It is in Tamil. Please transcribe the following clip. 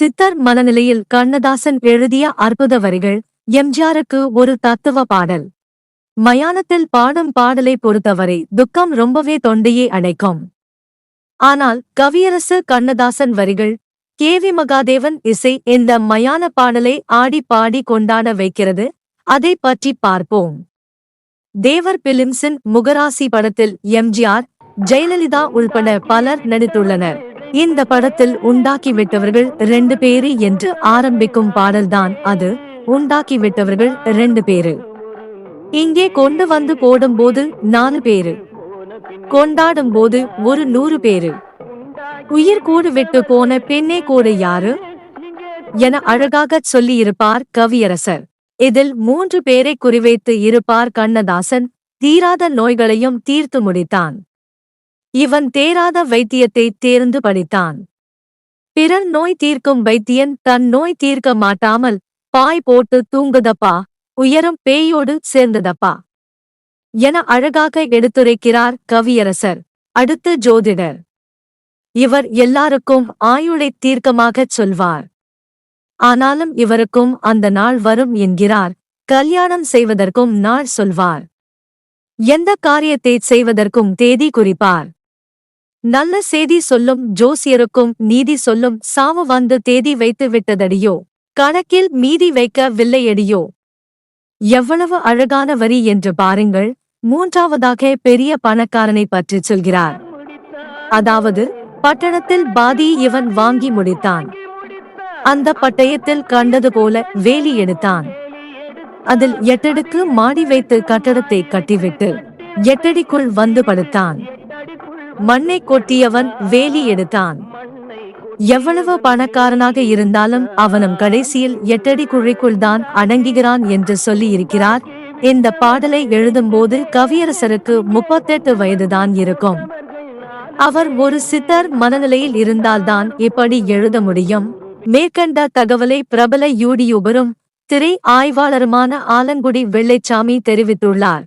சித்தர் மனநிலையில் கண்ணதாசன் எழுதிய அற்புத வரிகள் எம்ஜிஆருக்கு ஒரு தத்துவ பாடல். மயானத்தில் பாடும் பாடலை பொறுத்தவரை துக்கம் ரொம்பவே தொண்டையே அடைக்கும் ஆனால் கவியரசு கண்ணதாசன் வரிகள் கேவி மகாதேவன் இசை இந்த மயான பாடலை ஆடி பாடி கொண்டாட வைக்கிறது அதை பற்றி பார்ப்போம். தேவர் பிலிம்ஸின் முகராசி படத்தில் எம்ஜிஆர் ஜெயலலிதா உள்பட பலர் நடித்துள்ளனர். இந்த படத்தில் உண்டாக்கிவிட்டவர்கள் ரெண்டு பேரு என்று ஆரம்பிக்கும் பாடல்தான் அது. உண்டாக்கிவிட்டவர்கள் ரெண்டு பேரு. இங்கே கொண்டு வந்து போடும்போது நாலு பேரு. கொண்டாடும் போது ஒரு நூறு பேரு. உயிர் கூடு விட்டு போன பெண்ணே கூடு யாரு? என அழகாகச் சொல்லியிருப்பார் கவியரசர். இதில் மூன்று பேரை குறிவைத்து இருப்பார் கண்ணதாசன். தீராத நோய்களையும் தீர்த்து முடித்தான். இவன் தேராத வைத்தியத்தை தேர்ந்து படித்தான் பிறர் நோய் தீர்க்கும் வைத்தியன் தன் நோய் தீர்க்க மாட்டாமல் பாய் போட்டு தூங்குதப்பா உயரம் பேயோடு சேர்ந்ததப்பா. என அழகாக எடுத்துரைக்கிறார் கவியரசர். அடுத்த ஜோதிடர். இவர் எல்லாருக்கும் ஆயுளைத் தீர்க்கமாகச் சொல்வார். ஆனாலும் இவருக்கும் அந்த நாள் வரும் என்கிறார். கல்யாணம் செய்வதற்கும் நாள் சொல்வார். எந்த காரியத்தை செய்வதற்கும் தேதி குறிப்பார். நல்ல செய்தி சொல்லும் ஜோசியருக்கும் நீதி சொல்லும் சாவு வந்து தேதி வைத்து விட்டதடியோ? கணக்கில் மீதி வைக்கவில்லையடியோ? எவ்வளவு அழகான வரி என்று பாருங்கள். மூன்றாவதாக பெரிய பணக்காரனை பற்றி சொல்கிறார். அதாவது பட்டணத்தில் பாதி இவன் வாங்கி முடித்தான். அந்த பட்டயத்தில் கண்டது போல வேலி எடுத்தான். அதில் எட்டடுக்கு மாடி வைத்து கட்டடத்தை கட்டிவிட்டு எட்டடிக்குள் வந்து படுத்தான். மண்ணை கொட்டியவன் வேலி எடுத்தான். எவ்வளவு பணக்காரனாக இருந்தாலும் அவனும் கடைசியில் எட்டடி குழிக்குள் தான் அடங்குகிறான் என்று சொல்லி இருக்கிறார் இந்த பாடலை எழுதும்போது கவியரசருக்கு முப்பத்தெட்டு வயதுதான் இருக்கும். அவர் ஒரு சித்தர் மனநிலையில் இருந்தால்தான் இப்படி எழுத முடியும். மேற்கண்ட தகவலை பிரபல யூடியூபரும் திரை ஆய்வாளருமான ஆலங்குடி வெள்ளைச்சாமி தெரிவித்துள்ளார்.